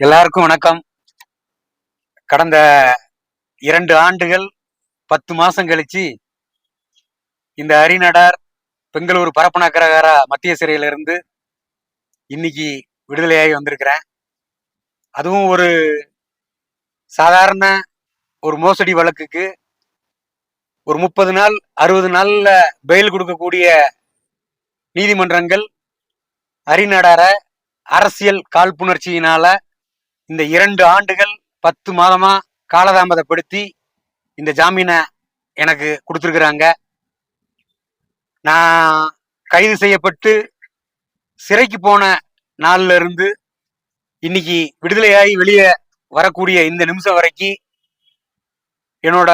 எல்லாருக்கும் வணக்கம். கடந்த இரண்டு ஆண்டுகள் பத்து மாசம் கழிச்சு இந்த அரிநடார் பெங்களூர் பரப்பனக்கரகாரா மத்திய சிறையில இருந்து இன்னைக்கு விடுதலையாகி வந்திருக்கிறேன். அதுவும் ஒரு சாதாரண ஒரு மோசடி வழக்குக்கு ஒரு முப்பது நாள் அறுபது நாள்ல பெயில் கொடுக்கக்கூடிய நீதிமன்றங்கள் அறிநடார அரசியல் காழ்ப்புணர்ச்சியினால இந்த இரண்டு ஆண்டுகள் பத்து மாதமா காலதாமதப்படுத்தி இந்த ஜாமீனை எனக்கு கொடுத்துருக்குறாங்க. நான் கைது செய்யப்பட்டு சிறைக்கு போன நாள்ல இருந்து இன்னைக்கு விடுதலையாகி வெளியே வரக்கூடிய இந்த நிமிஷம் வரைக்கும் என்னோட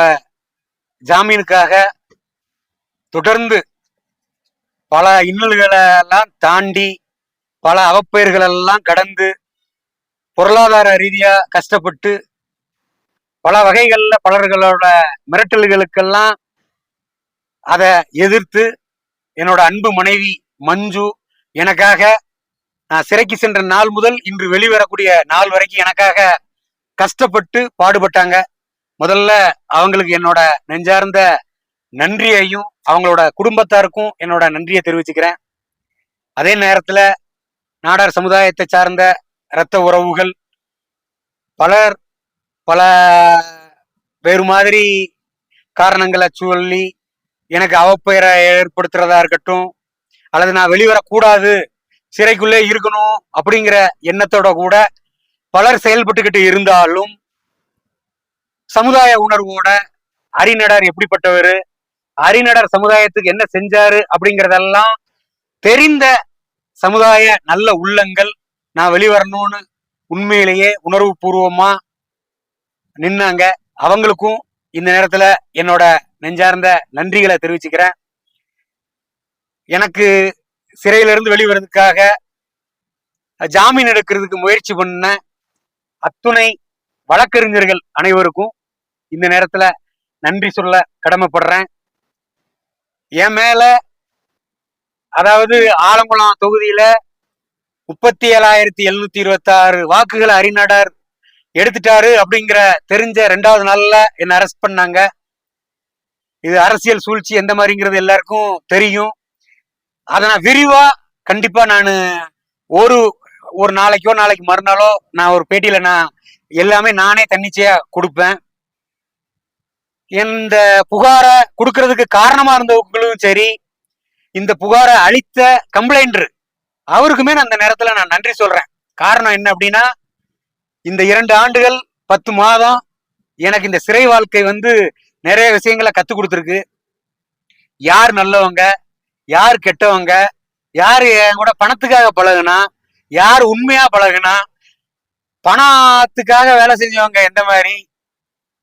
ஜாமீனுக்காக தொடர்ந்து பல இன்னல்களை எல்லாம் தாண்டி பல அவப்பெயர்கள் எல்லாம் கடந்து பொருளாதார ரீதியா கஷ்டப்பட்டு பல வகைகள்ல பலர்களோட மிரட்டல்களுக்கெல்லாம் அதை எதிர்த்து என்னோட அன்பு மனைவி மஞ்சு எனக்காக நான் சிறைக்கு சென்ற நாள் முதல் இன்று வெளிவரக்கூடிய நாள் வரைக்கும் எனக்காக கஷ்டப்பட்டு பாடுபட்டாங்க. முதல்ல அவங்களுக்கு என்னோட நெஞ்சார்ந்த நன்றியையும் அவங்களோட குடும்பத்தாருக்கும் என்னோட நன்றியை தெரிவிச்சுக்கிறேன். அதே நேரத்தில் நாடார் சமுதாயத்தை சார்ந்த இரத்த உறவுகள் பலர் பல வேறு மாதிரி காரணங்களை சொல்லி எனக்கு அவப்பெயரை ஏற்படுத்துறதா இருக்கட்டும் அல்லது நான் வெளிவரக்கூடாது சிறைக்குள்ளே இருக்கணும் அப்படிங்கிற எண்ணத்தோட கூட பலர் செயல்பட்டுக்கிட்டு இருந்தாலும் சமுதாய உணர்வோட அரிநடர் எப்படிப்பட்டவர் அரிநடர் சமுதாயத்துக்கு என்ன செஞ்சாரு அப்படிங்கிறதெல்லாம் தெரிந்த சமுதாய நல்ல உள்ளங்கள். நான் வெளிவரணும்னு உண்மையிலேயே உணர்வு பூர்வமா நின்னாங்க. அவங்களுக்கும் இந்த நேரத்துல என்னோட நெஞ்சார்ந்த நன்றிகளை தெரிவிச்சுக்கிறேன். எனக்கு சிறையிலிருந்து வெளிவரதுக்காக ஜாமீன் எடுக்கிறதுக்கு முயற்சி பண்ண அத்துணை வழக்கறிஞர்கள் அனைவருக்கும் இந்த நேரத்துல நன்றி சொல்ல கடமைப்படுறேன். என் மேல அதாவது ஆலங்குளம் தொகுதியில முப்பத்தி ஏழாயிரத்தி எழுநூத்தி இருபத்தி ஆறு வாக்குகளை அறிநாடார் எடுத்துட்டாரு அப்படிங்கிற தெரிஞ்ச ரெண்டாவது நாள்ல என்ன அரெஸ்ட் பண்ணாங்க. இது அரசியல் சூழ்ச்சி எந்த மாதிரிங்கிறது எல்லாருக்கும் தெரியும். அதை நான் விரிவா கண்டிப்பா நான் ஒரு ஒரு நாளைக்கோ நாளைக்கு மறுநாளோ நான் ஒரு பேட்டியில நான் எல்லாமே நானே தன்னிச்சையா கொடுப்பேன். இந்த புகாரை கொடுக்கறதுக்கு காரணமா இருந்தவங்களும் சரி இந்த புகாரை அளித்த கம்ப்ளைண்டர் அவருக்குமே நான் அந்த நேரத்துல நான் நன்றி சொல்றேன். காரணம் என்ன அப்படின்னா இந்த இரண்டு ஆண்டுகள் பத்து மாதம் எனக்கு இந்த சிறை வாழ்க்கை வந்து நிறைய விஷயங்களை கற்றுக் கொடுத்துருக்கு. யார் நல்லவங்க யார் கெட்டவங்க யார் என் கூட பணத்துக்காக பழகுனா யார் உண்மையாக பழகுனா பணத்துக்காக வேலை செஞ்சவங்க எந்த மாதிரி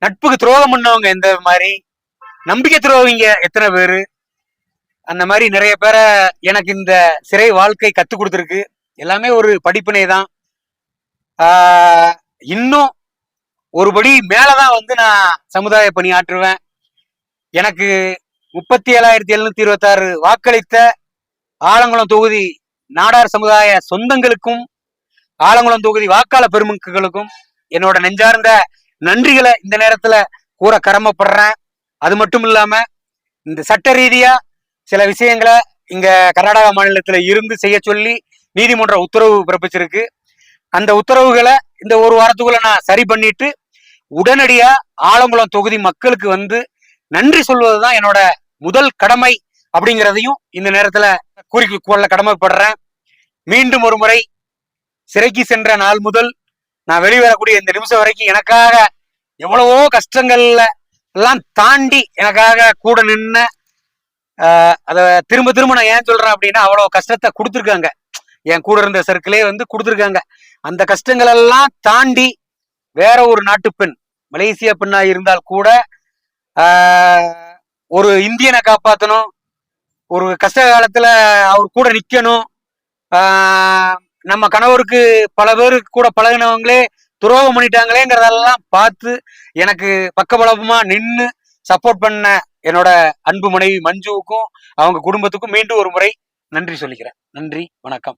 நட்புக்கு துரோகம் பண்ணவங்க எந்த மாதிரி நம்பிக்கை துரோகிங்க எத்தனை பேரு? அந்த மாதிரி நிறைய பேரை எனக்கு இந்த சிறை வாழ்க்கை கத்து கொடுத்துருக்கு. எல்லாமே ஒரு படிப்பினை தான். இன்னும் ஒருபடி மேலதான் வந்து நான் சமுதாய பணி ஆற்றுவேன். எனக்கு முப்பத்தி ஏழாயிரத்தி எழுநூத்தி இருபத்தாறு வாக்களித்த ஆலங்குளம் தொகுதி நாடார் சமுதாய சொந்தங்களுக்கும் ஆலங்குளம் தொகுதி வாக்காள பெருமக்களுக்கும் என்னோட நெஞ்சார்ந்த நன்றிகளை இந்த நேரத்துல கூற கடமைப்படுறேன். அது மட்டும் இல்லாம இந்த சட்ட ரீதியா சில விஷயங்களை இங்க கர்நாடகா மாநிலத்துல இருந்து செய்ய சொல்லி நீதிமன்ற உத்தரவு பிறப்பிச்சிருக்கு. அந்த உத்தரவுகளை இந்த ஒரு வாரத்துக்குள்ள நான் சரி பண்ணிட்டு உடனடியா ஆலங்குளம் தொகுதி மக்களுக்கு வந்து நன்றி சொல்வதுதான் என்னோட முதல் கடமை அப்படிங்கிறதையும் இந்த நேரத்துல கூறி கொள்ள கடமைப்படுறேன். மீண்டும் ஒரு முறை சிறைக்கு சென்ற நாள் முதல் நான் வெளிவரக்கூடிய இந்த நிமிஷம் வரைக்கும் எனக்காக எவ்வளவோ கஷ்டங்கள்ல எல்லாம் தாண்டி எனக்காக கூட நின்று அதை திரும்ப திரும்ப நான் ஏன் சொல்றேன் அப்படின்னா அவ்வளோ கஷ்டத்தை கொடுத்துருக்காங்க. என் கூட இருந்த சர்க்கிளே வந்து கொடுத்துருக்காங்க. அந்த கஷ்டங்கள் எல்லாம் தாண்டி வேற ஒரு நாட்டு பெண் மலேசியா பெண்ணா இருந்தால் கூட ஒரு இந்தியனை காப்பாற்றணும் ஒரு கஷ்ட காலத்துல அவர் கூட நிக்கணும். நம்ம கணவருக்கு பல பேருக்கு கூட பழகினவங்களே துரோகம் பண்ணிட்டாங்களேங்கிறதெல்லாம் பார்த்து எனக்கு பக்கபலமா நின்று சப்போர்ட் பண்ண என்னோட அன்பு மனைவி மஞ்சுவுக்கும் அவங்க குடும்பத்துக்கும் மீண்டும் ஒரு முறை நன்றி சொல்லிக்கிறேன். நன்றி வணக்கம்.